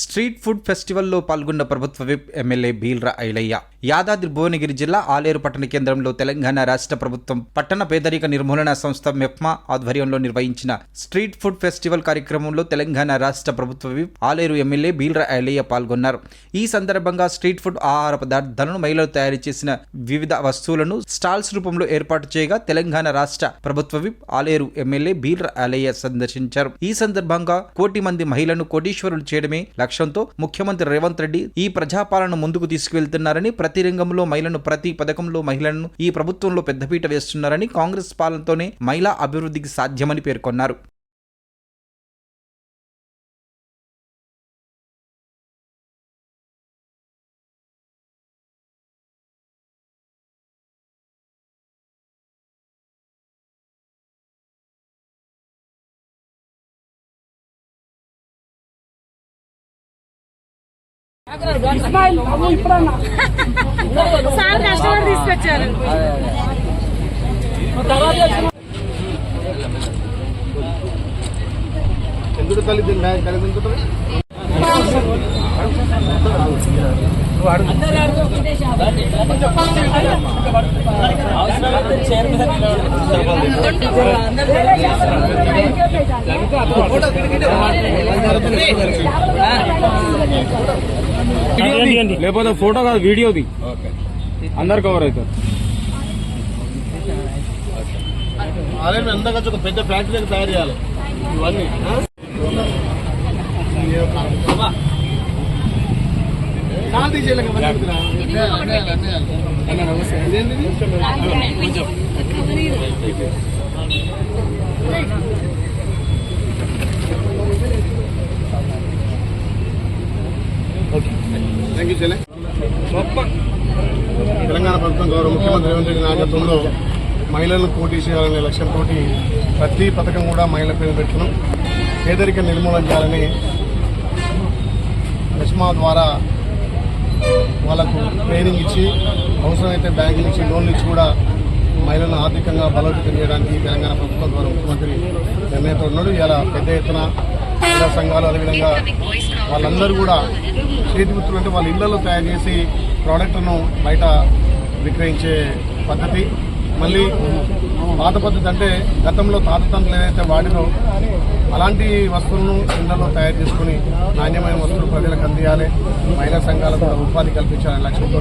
Street food ఫెస్టివల్లో పాల్గొన్న ప్రభుత్వ విప్ ఎమ్మెల్యే భీల్రా ఐలయ్య. యాదాద్రి భువనగిరి జిల్లా ఆలేరు పట్టణ కేంద్రంలో తెలంగాణ రాష్ట్ర ప్రభుత్వం పట్టణ పేదరిక నిర్మూలన సంస్థ మెప్మా ఆధ్వర్యంలో నిర్వహించిన స్ట్రీట్ ఫుడ్ ఫెస్టివల్ కార్యక్రమంలో తెలంగాణ రాష్ట్ర ప్రభుత్వ విప్ ఆలేరు ఎమ్మెల్యే భీల్రా ఐలయ్య పాల్గొన్నారు. ఈ సందర్భంగా స్ట్రీట్ ఫుడ్ ఆహార పదార్థాలను మహిళలు తయారు చేసిన వివిధ వస్తువులను స్టాల్స్ రూపంలో ఏర్పాటు చేయగా తెలంగాణ రాష్ట్ర ప్రభుత్వ విప్ ఆలేరు ఎమ్మెల్యే భీల్రా ఐలయ్య సందర్శించారు. ఈ సందర్భంగా కోటి మంది మహిళను కోటీశ్వరులు చేయడమే లక్ష్యంతో ముఖ్యమంత్రి రేవంత్ రెడ్డి ఈ ప్రజాపాలన ముందుకు తీసుకువెళ్తున్నారని ప్రతి రంగంలో మహిళను ప్రతి పథకంలో మహిళలను ఈ ప్రభుత్వంలో పెద్దపీట వేస్తున్నారని కాంగ్రెస్ పాలనతోనే మహిళా అభివృద్ధికి సాధ్యమని పేర్కొన్నారు. సార్ తీసుకొచ్చారు. ఎందుకు కలిసి తింటుంది లేకపోతే ఫోటో కాదు వీడియోది అందరు కవర్ అవుతారు. అదే ఒక పెద్ద ఫ్యాక్టరీ తయారు చేయాలి. ఇవన్నీ. కదా మంచిగా. తెలంగాణ ప్రభుత్వం గౌరవ ముఖ్యమంత్రి రేవంత్ రెడ్డి నాయకత్వంలో మహిళలను పోటీ చేయాలనే లక్ష్యంతో ప్రతి పథకం కూడా మహిళల పేరు పెట్టుకున్నాం. పేదరిక నిర్మూలన చేయాలని లక్ష్మా ద్వారా వాళ్ళకు ట్రైనింగ్ ఇచ్చి అవసరమైతే బ్యాంక్ నుంచి లోన్లు ఇచ్చి కూడా మహిళలను ఆర్థికంగా బలోపేతం చేయడానికి తెలంగాణ ప్రభుత్వం ద్వారా ముఖ్యమంత్రి నిర్ణయంతో ఉన్నాడు. ఇలా పెద్ద ఎత్తున సంఘాలు అదేవిధంగా వాళ్ళందరూ కూడా చేతి గుర్తులు అంటే వాళ్ళ ఇళ్ళలో తయారు చేసి ప్రోడక్ట్ను బయట విక్రయించే పద్ధతి. మళ్ళీ పాత పద్ధతి అంటే గతంలో తాత తండ్రులు ఏదైతే వాడినో అలాంటి వస్తువులను ఇళ్ళలో తయారు చేసుకుని నాణ్యమైన వస్తువులు ప్రజలకు అందియాలి. మహిళా సంఘాలకు కూడా ఉపాధి కల్పించాలనే లక్ష్యంతో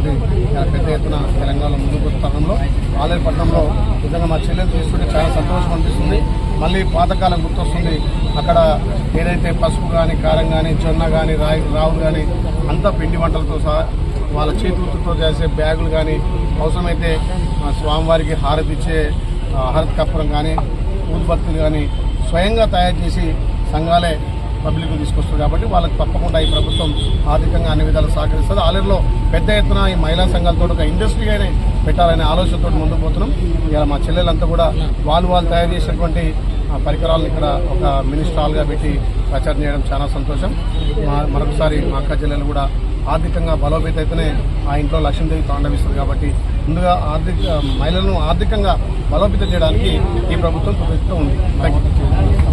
పెద్ద ఎత్తున తెలంగాణలో ముందుకు తరంలో ఆలయపట్నంలో నిజంగా మా చెల్లెలు చూస్తుంటే చాలా సంతోషం అనిపిస్తుంది. మళ్ళీ పాతకాలం గుర్తొస్తుంది. అక్కడ ఏదైతే పసుపు కానీ కారం కానీ జొన్న కానీ రాయి రావులు కానీ అంతా పిండి వంటలతో సహా వాళ్ళ చేతులతో చేసే బ్యాగులు కానీ అవసరమైతే స్వామివారికి హారతి ఇచ్చే హారతి కప్పరం కానీ ఊద్బత్తులు కానీ స్వయంగా తయారు చేసి సంఘాలే పబ్లిక్ తీసుకొస్తుంది కాబట్టి వాళ్ళకి తప్పకుండా ఈ ప్రభుత్వం ఆర్థికంగా అన్ని విధాలు సహకరిస్తుంది. ఆలయంలో పెద్ద ఎత్తున ఈ మహిళా సంఘాలతో ఒక ఇండస్ట్రీగానే పెట్టాలనే ఆలోచనతో ముందుకు పోతున్నాం. ఇలా మా చెల్లెలంతా కూడా వాళ్ళు వాళ్ళు తయారు చేసినటువంటి పరికరాలను ఇక్కడ ఒక మినీ స్టాల్గా పెట్టి ప్రచారం చేయడం చాలా సంతోషం. మా- మరొకసారి మా అక్క జిల్లాలు కూడా ఆర్థికంగా బలోపేత అయితేనే ఆ ఇంట్లో లక్ష్మీదేవి తాండవిస్తుంది కాబట్టి ముందుగా ఆర్థిక మహిళలను ఆర్థికంగా బలోపేతం చేయడానికి ఈ ప్రభుత్వం ప్రభుత్వం ఉంది. Thank you